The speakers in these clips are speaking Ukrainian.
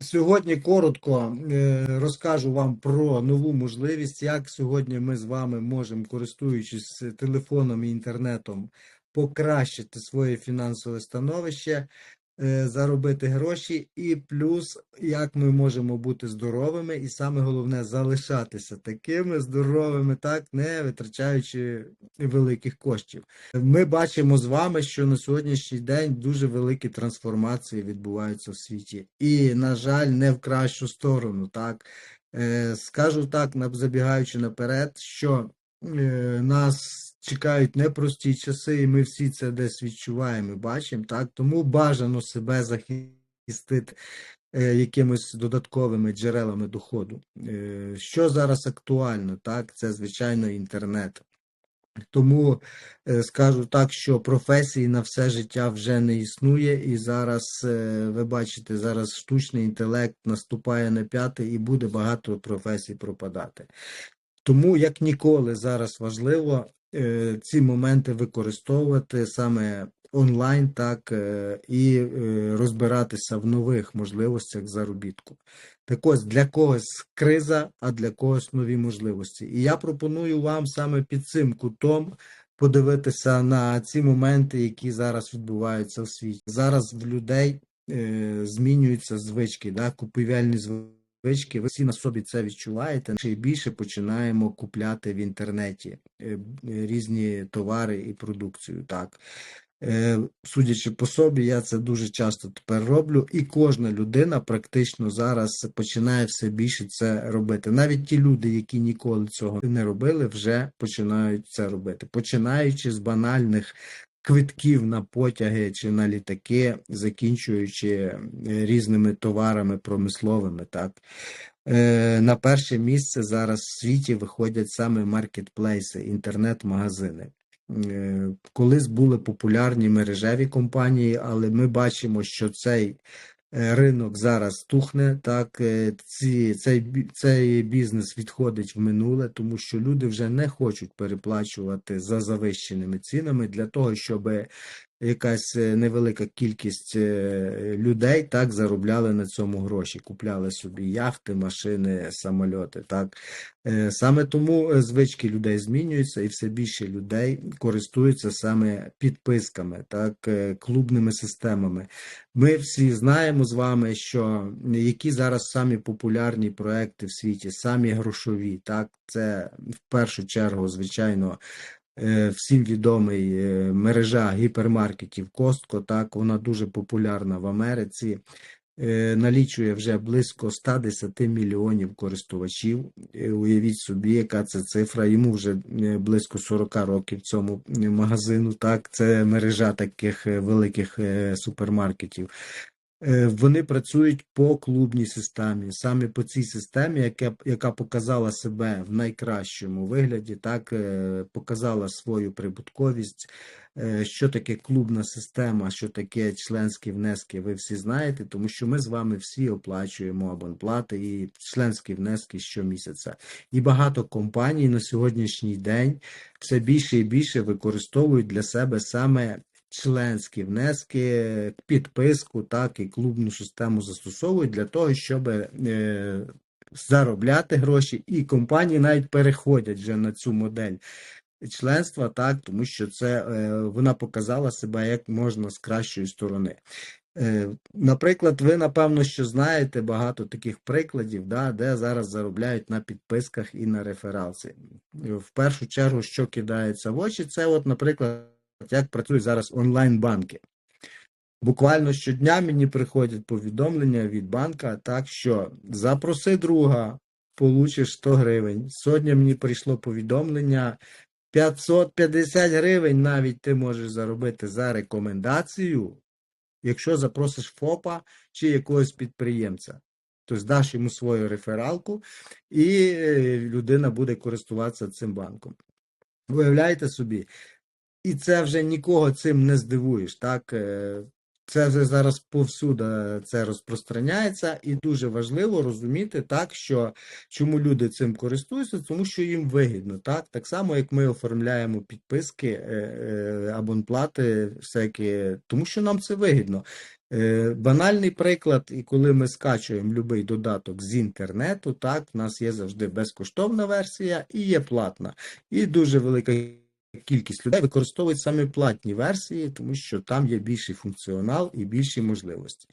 Сьогодні коротко е, розкажу вам про нову можливість, як сьогодні ми з вами можемо, користуючись телефоном і інтернетом, покращити своє фінансове становище, е, заробити гроші, і плюс як ми можемо бути здоровими, і саме головне залишатися такими здоровими, так не витрачаючи великих коштів. Ми бачимо з вами, що на сьогоднішній день дуже великі трансформації відбуваються в світі, і, на жаль, не в кращу сторону. Так Е, скажу так, забігаючи наперед, що е, нас чекають непрості часи, і ми всі це десь відчуваємо, і бачимо. Так, тому бажано себе захистити е, якимись додатковими джерелами доходу. Е, Що зараз актуально? Так, це звичайно інтернет. Тому е, скажу так, що професії на все життя вже не існує, і зараз ви бачите, зараз штучний інтелект наступає на п'яти і буде багато професій пропадати. Тому як ніколи зараз важливо ці моменти використовувати саме онлайн, так е, і е, розбиратися в нових можливостях заробітку. Так ось для когось криза, а для когось нові можливості. І я пропоную вам саме під цим кутом подивитися на ці моменти, які зараз відбуваються в світі. Зараз в людей е, змінюються звички, да, купівельні звички. Ви всі на собі це відчуваєте. Ще більше починаємо купляти в інтернеті е, різні товари і продукцію. Так. Е, Судячи по собі, я це дуже часто тепер роблю, і кожна людина практично зараз починає все більше це робити. Навіть ті люди, які ніколи цього не робили, вже починають це робити, починаючи з банальних квитків на потяги чи на літаки, закінчуючи е, різними товарами промисловими. Так Е, на перше місце зараз в світі виходять саме маркетплейси, інтернет-магазини. Е, Колись були популярні мережеві компанії, але ми бачимо, що цей ринок зараз тухне. Так, е, ці, цей, цей бізнес відходить в минуле, тому що люди вже не хочуть переплачувати за завищеними цінами для того, щоб якась е, невелика кількість е, людей так заробляли на цьому гроші, купляли собі яхти, машини, самольоти. Так Е, саме тому звички людей змінюються, і все більше людей користуються саме підписками, так клубними системами. Ми всі знаємо з вами, що які зараз самі популярні проекти в світі, самі грошові, так це в першу чергу, звичайно всім відомий е, мережа гіпермаркетів Костко, так, вона дуже популярна в Америці. Е, Налічує вже близько 110 мільйонів користувачів. Е, Уявіть собі, яка це цифра. Йому вже е, близько 40 років цьому е, магазину. Так, це мережа таких е, великих е, супермаркетів. Е, Вони працюють по клубній системі, саме по цій системі, яка, яка показала себе в найкращому вигляді, так е, показала свою прибутковість. Е, Що таке клубна система, що таке членські внески, ви всі знаєте, тому що ми з вами всі оплачуємо абонплати і членські внески щомісяця. І багато компаній на сьогоднішній день все більше і більше використовують для себе саме членські внески, підписку, так і клубну систему застосовують для того, щоб е, заробляти гроші, і компанії навіть переходять вже на цю модель членства, так, тому що це е, вона показала себе як можна з кращої сторони. Е, Наприклад, ви напевно що знаєте багато таких прикладів, да, де зараз заробляють на підписках і на рефералці. В першу чергу, що кидається в очі, це, от, наприклад, як працюють зараз онлайн-банки. Буквально щодня мені приходять повідомлення від банка, так що запроси друга, получиш 100 гривень. Сьогодні мені прийшло повідомлення 550 гривень навіть ти можеш заробити за рекомендацію, якщо запросиш ФОПа чи якогось підприємця. Тобто даш йому свою рефералку, і е, людина буде користуватися цим банком. Уявляєте собі, і це вже нікого цим не здивуєш. Так, Е, це вже зараз повсюди це розпространяється, і дуже важливо розуміти так, що чому люди цим користуються, тому що їм вигідно. Так, так само, як ми оформляємо підписки, е, е, абонплати, всякі, тому що нам це вигідно. Банальний приклад, і коли ми скачуємо будь-який додаток з інтернету, так, в нас є завжди безкоштовна версія і є платна. І дуже велика кількість людей використовують саме платні версії, тому що там є більший функціонал і більші можливості.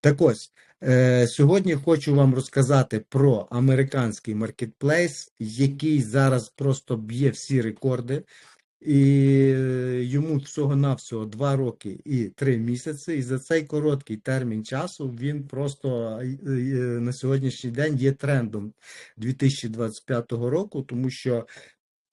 Так ось, е, сьогодні хочу вам розказати про американський маркетплейс, який зараз просто б'є всі рекорди. І е, йому всього-навсього 2 роки і 3 місяці. І за цей короткий термін часу він просто е, на сьогоднішній день є трендом 2025 року, тому що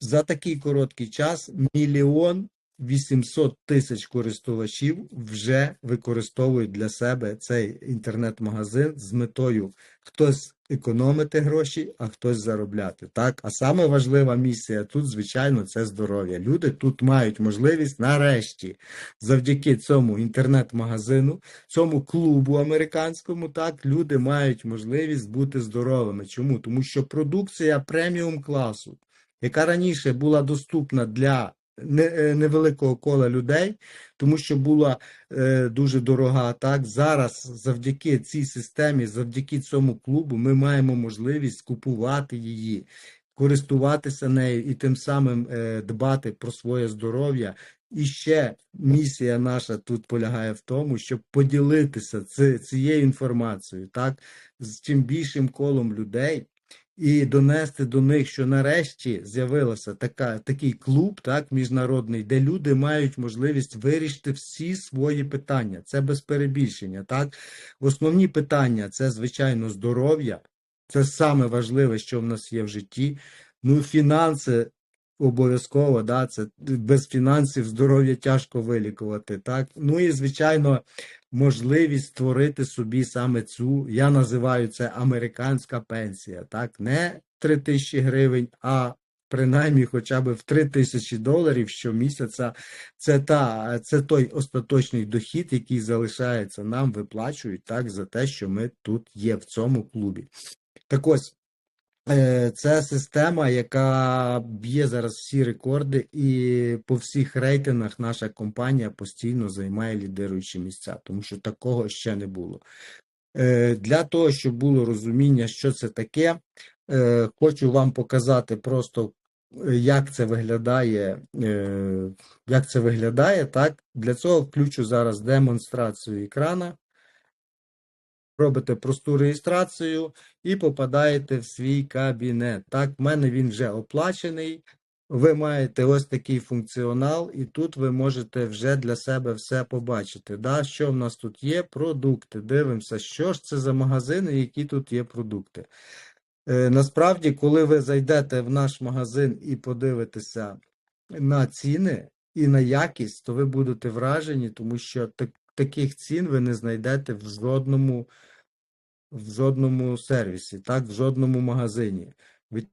за такий короткий час мільйон 800 тисяч користувачів вже використовують для себе цей інтернет-магазин з метою хтось економити гроші, а хтось заробляти. Так, а саме важлива місія тут, звичайно, це здоров'я. Люди тут мають можливість нарешті, завдяки цьому інтернет-магазину, цьому клубу американському, так люди мають можливість бути здоровими. Чому? Тому що продукція преміум класу, яка раніше була доступна для е, невеликого кола людей, тому що була е, дуже дорога. Так зараз, завдяки цій системі, завдяки цьому клубу, ми маємо можливість купувати її, користуватися нею і тим самим е, дбати про своє здоров'я. І ще місія наша тут полягає в тому, щоб поділитися ці- цією інформацією, так, з чим більшим колом людей і донести до них, що нарешті з'явилося така, такий клуб, так, міжнародний, де люди мають можливість вирішити всі свої питання. Це без перебільшення. Так? Основні питання це, звичайно, здоров'я. Це саме важливе, що в нас є в житті. Ну, фінанси обов'язково, да, це без фінансів здоров'я тяжко вилікувати. Так? Ну і, звичайно, можливість створити собі саме цю, я називаю це американська пенсія. Так, не 3 тисячі гривень, а принаймні хоча б в 3 тисячі доларів щомісяця. Це та, це той остаточний дохід, який залишається нам, виплачують так за те, що ми тут є в цьому клубі. Так ось. Е, Це система, яка б'є зараз всі рекорди, і по всіх рейтингах наша компанія постійно займає лідируючі місця, тому що такого ще не було. Е, Для того, щоб було розуміння, що це таке, е, хочу вам показати просто, як це виглядає, як це виглядає, так? Для цього включу зараз демонстрацію екрана робите просту реєстрацію і попадаєте в свій кабінет. Так, в мене він вже оплачений. Ви маєте ось такий функціонал, і тут ви можете вже для себе все побачити. Да? Що в нас тут є? Продукти. Дивимося, що ж це за магазини, які тут є продукти. Е, насправді, коли ви зайдете в наш магазин і подивитеся на ціни і на якість, то ви будете вражені, тому що так, таких цін ви не знайдете в жодному, в жодному сервісі, так, в жодному магазині. Ви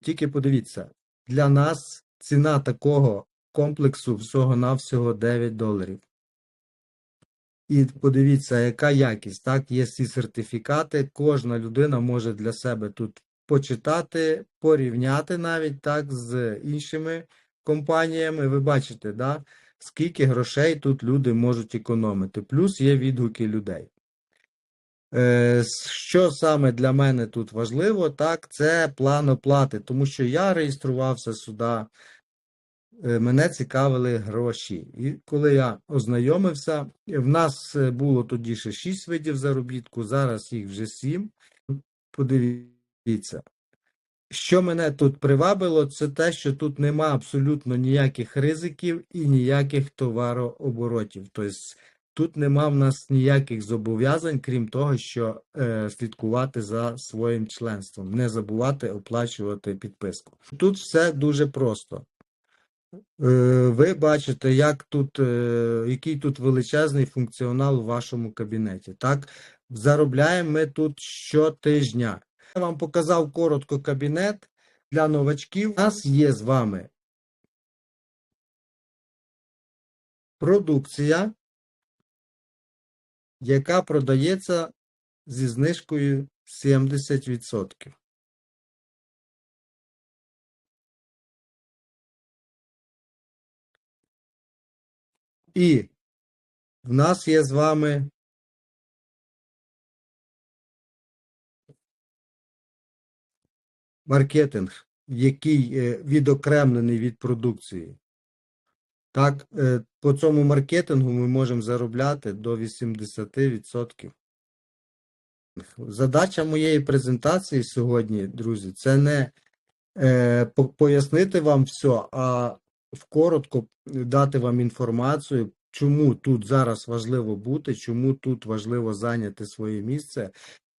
тільки подивіться, для нас ціна такого комплексу всього-навсього 9 доларів. І подивіться, яка якість. Так, є всі сертифікати. Кожна людина може для себе тут почитати, порівняти навіть так з іншими компаніями. Ви бачите, да, скільки грошей тут люди можуть економити. Плюс є відгуки людей. Е, Що саме для мене тут важливо, так, це план оплати, тому що я реєструвався сюди, е, мене цікавили гроші. І коли я ознайомився, в нас е, було тоді ще 6 видів заробітку, зараз їх вже 7. Подивіться. Що мене тут привабило, це те, що тут нема абсолютно ніяких ризиків і ніяких товарооборотів. Тобто тут нема в нас ніяких зобов'язань, крім того, що е, слідкувати за своїм членством, не забувати оплачувати підписку. Тут все дуже просто. Е, Ви бачите, як тут, е, який тут величезний функціонал у вашому кабінеті. Так, заробляємо ми тут щотижня. Я вам показав коротко кабінет для новачків. У нас є з вами продукція, яка продається зі знижкою 70%. І в нас є з вами маркетинг, який е, відокремлений від продукції. Так, е, по цьому маркетингу ми можемо заробляти до 80%. Задача моєї презентації сьогодні, друзі, це не е, пояснити вам все, а вкоротко дати вам інформацію, чому тут зараз важливо бути, чому тут важливо зайняти своє місце,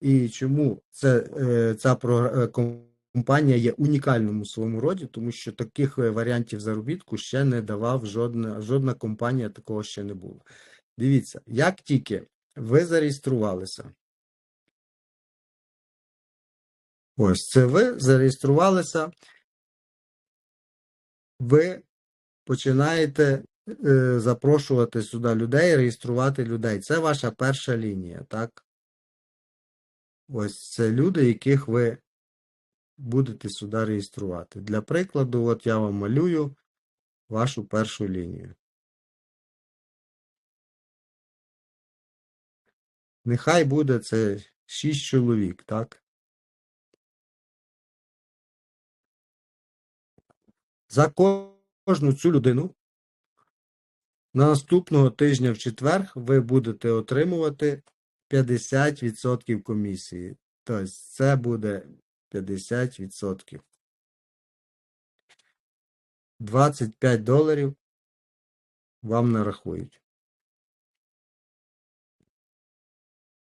і чому це, е, ця програ- ком- компанія є унікальним у своєму роді, тому що таких е, варіантів заробітку ще не давав жодна, жодна компанія, такого ще не було. Дивіться, як тільки ви зареєструвалися, ось це ви зареєструвалися, ви починаєте е, запрошувати сюди людей, реєструвати людей. Це ваша перша лінія, так? Ось це люди, яких ви будете сюди реєструвати. Для прикладу, от я вам малюю вашу першу лінію. Нехай буде це 6 чоловік, так? За кожну цю людину на наступного тижня в четвер ви будете отримувати 50% комісії. Тобто це буде 50%. 25 доларів вам нарахують.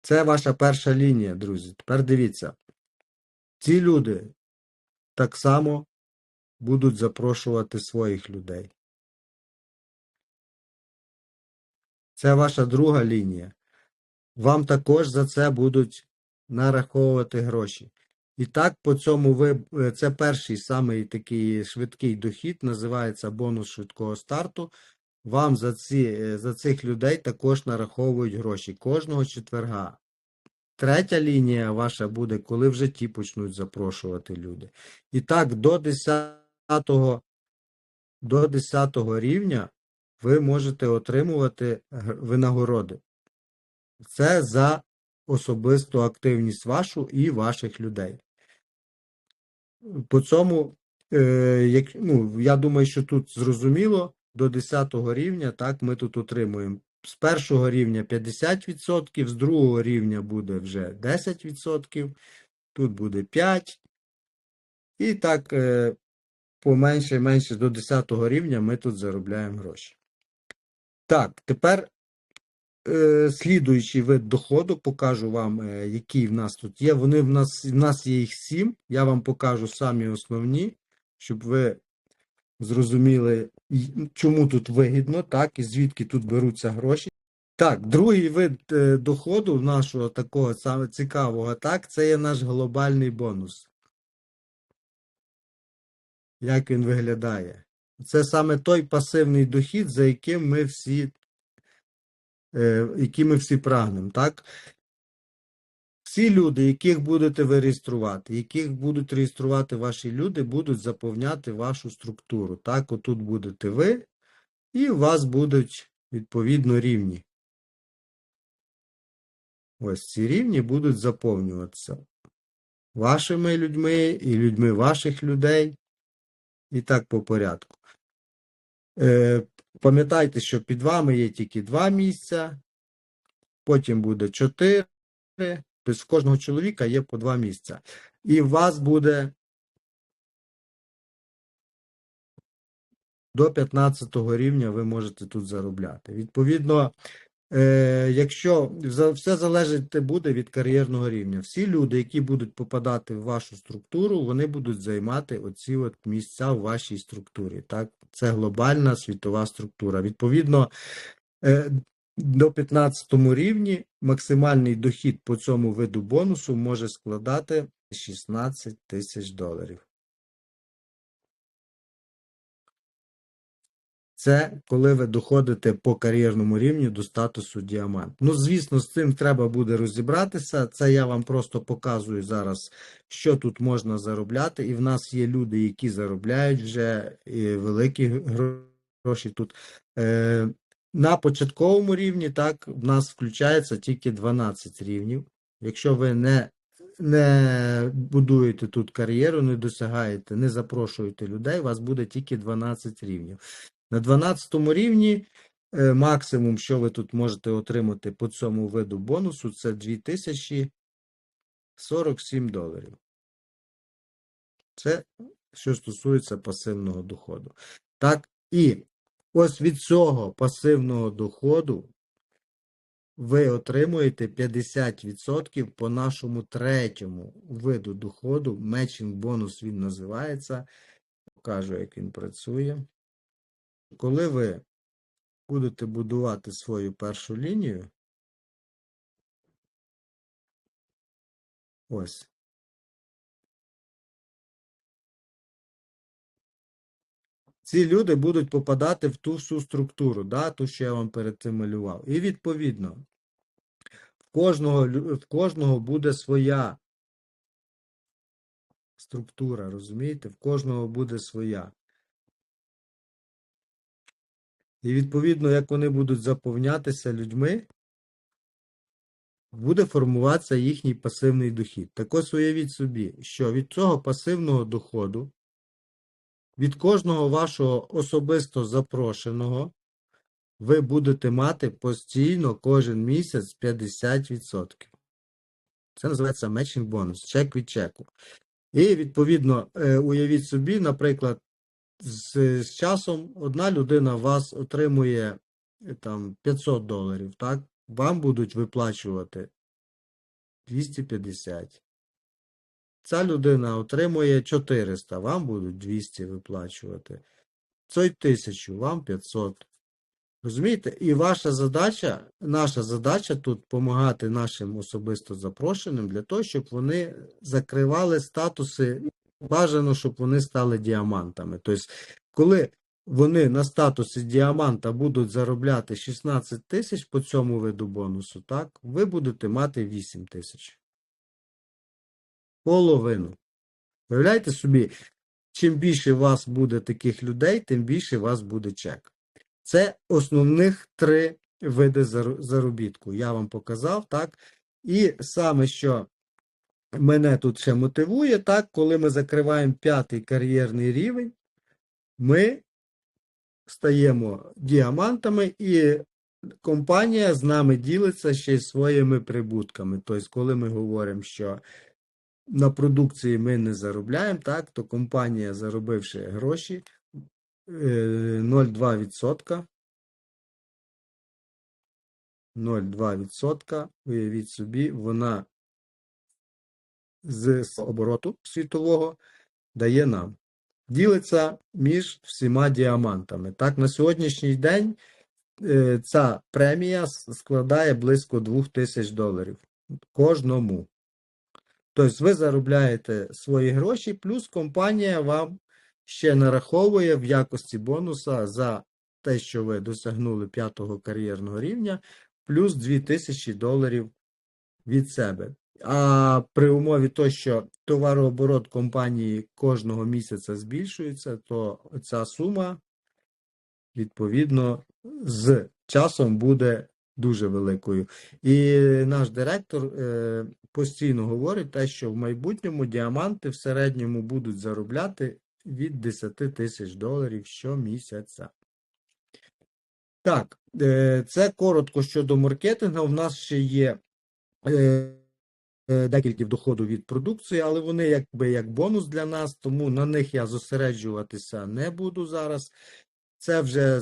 Це ваша перша лінія, друзі. Тепер дивіться. Ці люди так само будуть запрошувати своїх людей. Це ваша друга лінія. Вам також за це будуть нараховувати гроші. І так, по цьому ви е, це перший самий такий швидкий дохід, називається бонус швидкого старту. Вам за ці, е, за цих людей також нараховують гроші кожного четверга. Третя лінія ваша буде, коли вже ті почнуть запрошувати люди. І так, до 10, до 10 рівня ви можете отримувати винагороди. Це за особисту активність вашу і ваших людей. По цьому, е, як, ну, я думаю, що тут зрозуміло, до 10 рівня так ми тут отримуємо. З першого рівня 50%, з другого рівня буде вже 10%, тут буде 5%. І так, е, поменше і менше до 10 рівня ми тут заробляємо гроші. Так, тепер слідуючий вид доходу, покажу вам, е, які в нас тут є. Вони в нас, в нас є їх сім. Я вам покажу самі основні, щоб ви зрозуміли, чому тут вигідно, так, і звідки тут беруться гроші. Так, другий вид е, доходу нашого такого саме цікавого, так, це є наш глобальний бонус. Як він виглядає? Це саме той пасивний дохід, за яким ми всі, е, який ми всі прагнемо, так? Всі люди, яких будете ви реєструвати, яких будуть реєструвати ваші люди, будуть заповняти вашу структуру. Так, отут будете ви, і у вас будуть відповідно рівні. Ось ці рівні будуть заповнюватися вашими людьми і людьми ваших людей. І так по порядку. Пам'ятайте, що під вами є тільки два місця, потім буде чотири. Тобто кожного чоловіка є по два місця. І у вас буде до 15 рівня ви можете тут заробляти. Відповідно, якщо за- все залежить буде від кар'єрного рівня. Всі люди, які будуть попадати в вашу структуру, вони будуть займати оці от місця в вашій структурі. Так? Це глобальна світова структура. Відповідно, е, до 15 рівні максимальний дохід по цьому виду бонусу може складати 16 тисяч доларів. Це коли ви доходите по кар'єрному рівню до статусу діамант. Ну, звісно, з цим треба буде розібратися. Це я вам просто показую зараз, що тут можна заробляти. І в нас є люди, які заробляють вже великі гроші тут. Е, на початковому рівні, так, в нас включається тільки 12 рівнів. Якщо ви не не будуєте тут кар'єру, не досягаєте, не запрошуєте людей, у вас буде тільки 12 рівнів. На 12 рівні е, максимум, що ви тут можете отримати по цьому виду бонусу, це 2047 доларів. Це що стосується пасивного доходу. Так, і ось від цього пасивного доходу ви отримуєте 50% по нашому третьому виду доходу. Matching бонус він називається. Покажу, як він працює. Коли ви будете будувати свою першу лінію, ось. Ці люди будуть попадати в ту всю структуру, да, ту, що я вам перед цим малював. І відповідно, в кожного, в кожного буде своя структура, розумієте? В кожного буде своя. І відповідно, як вони будуть заповнятися людьми, буде формуватися їхній пасивний дохід. Так ось уявіть собі, що від цього пасивного доходу, від кожного вашого особисто запрошеного, ви будете мати постійно кожен місяць 50%. Це називається matching бонус, чек від чеку. І відповідно, е, уявіть собі, наприклад, з, з часом одна людина вас отримує е, там 500 доларів, так? Вам будуть виплачувати 250. Ця людина отримує 400, вам будуть 200 виплачувати. Цей 1000, вам 500. Розумієте? І ваша задача, наша задача тут допомагати нашим особисто запрошеним для того, щоб вони закривали статуси. Бажано, щоб вони стали діамантами. Тобто, коли вони на статусі діаманта будуть заробляти 16 тисяч по цьому виду бонусу, так, ви будете мати 8 тисяч. Половину. Уявляєте собі, чим більше у вас буде таких людей, тим більше у вас буде чек. Це основних три види заробітку. Я вам показав, так? І саме, що мене тут ще мотивує, так, коли ми закриваємо п'ятий кар'єрний рівень, ми стаємо діамантами, і компанія з нами ділиться ще й своїми прибутками. Тобто, коли ми говоримо, що на продукції ми не заробляємо, так, то компанія, заробивши гроші, е, 0,2%. 0,2%, уявіть собі, вона з обороту світового дає нам. Ділиться між всіма діамантами. Так, на сьогоднішній день е, ця премія складає близько 2000 доларів кожному. Тобто ви заробляєте свої гроші, плюс компанія вам ще нараховує в якості бонуса за те, що ви досягнули п'ятого кар'єрного рівня, плюс 2000 доларів від себе. А при умові того, що товарооборот компанії кожного місяця збільшується, то ця сума, відповідно, з часом буде дуже великою. І наш директор е, постійно говорить те, що в майбутньому діаманти в середньому будуть заробляти від 10 тисяч доларів щомісяця. Так, е, це коротко щодо маркетингу. У нас ще є е, декілька доходу від продукції, але вони якби як бонус для нас, тому на них я зосереджуватися не буду зараз. Це вже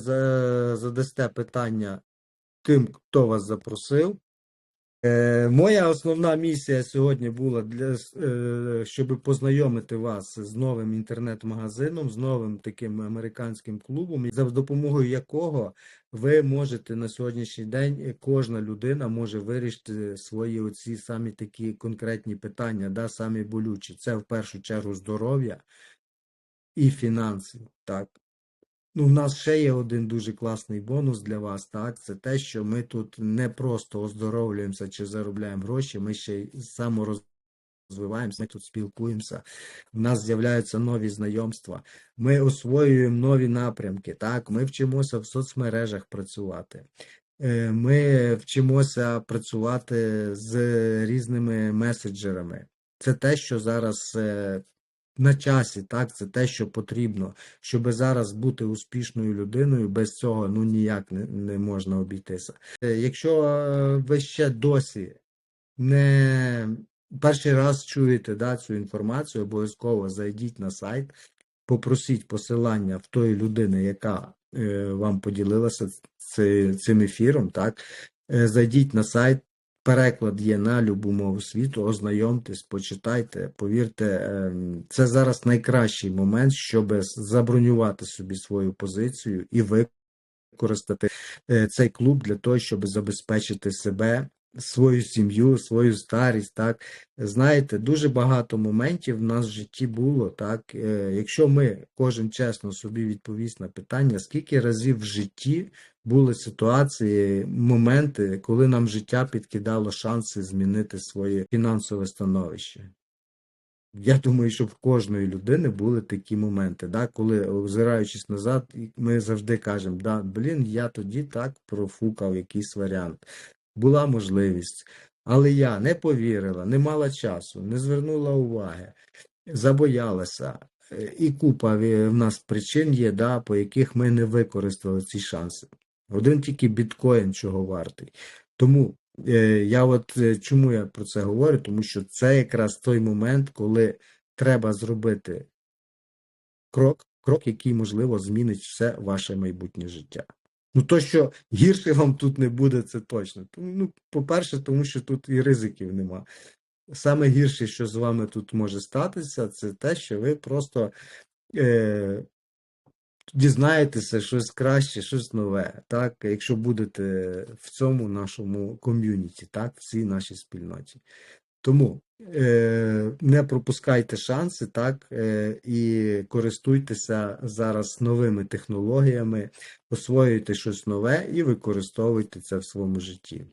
задасте питання тим, хто вас запросив. Е, моя основна місія сьогодні була для е, щоб познайомити вас з новим інтернет-магазином, з новим таким американським клубом, за допомогою якого ви можете на сьогоднішній день, е, кожна людина може вирішити свої оці самі такі конкретні питання, да, самі болючі. Це в першу чергу здоров'я і фінанси. Так. Ну, в нас ще є один дуже класний бонус для вас, так? Це те, що ми тут не просто оздоровлюємося чи заробляємо гроші, ми ще й саморозвиваємося, ми тут спілкуємося, в нас з'являються нові знайомства, ми освоюємо нові напрямки, так? Ми вчимося в соцмережах працювати. Е, Ми вчимося працювати з різними меседжерами. Це те, що зараз е, на часі, так, це те, що потрібно, щоб зараз бути успішною людиною, без цього ну ніяк не, не можна обійтися. Е, Якщо е, ви ще досі не перший раз чуєте да, цю інформацію, обов'язково зайдіть на сайт, попросіть посилання в тої людини, яка е, вам поділилася цим ефіром, так, Е, зайдіть на сайт, переклад є на любу мову світу, ознайомтесь, почитайте, повірте, ем, це зараз найкращий момент, щоб забронювати собі свою позицію і використати е, цей клуб для того, щоб забезпечити себе, свою сім'ю, свою старість. Так знаєте, дуже багато моментів в нас в житті було. Так, Е, якщо ми кожен чесно собі відповість на питання, скільки разів в житті були ситуації, моменти, коли нам життя підкидало шанси змінити своє фінансове становище. Я думаю, що в кожної людини були такі моменти, да, коли, озираючись назад, ми завжди кажемо, да, блін, я тоді так профукав якийсь варіант. Була можливість, але я не повірила, не мала часу, не звернула уваги, забоялася. Е, І купа в нас причин є, да, по яких ми не використали ці шанси. Один тільки біткоін чого вартий. Тому е, я от е, чому я про це говорю? Тому що це якраз той момент, коли треба зробити крок, крок, який, можливо, змінить все ваше майбутнє життя. Ну, то, що гірше вам тут не буде, це точно. Ну, по-перше, тому що тут і ризиків нема. Саме гірше, що з вами тут може статися, це те, що ви просто е, дізнаєтеся щось краще, щось нове, так, якщо будете в цьому нашому ком'юніті, так, в цій нашій спільноті. Тому е, не пропускайте шанси, так, е, і користуйтеся зараз новими технологіями, освоюйте щось нове і використовуйте це в своєму житті.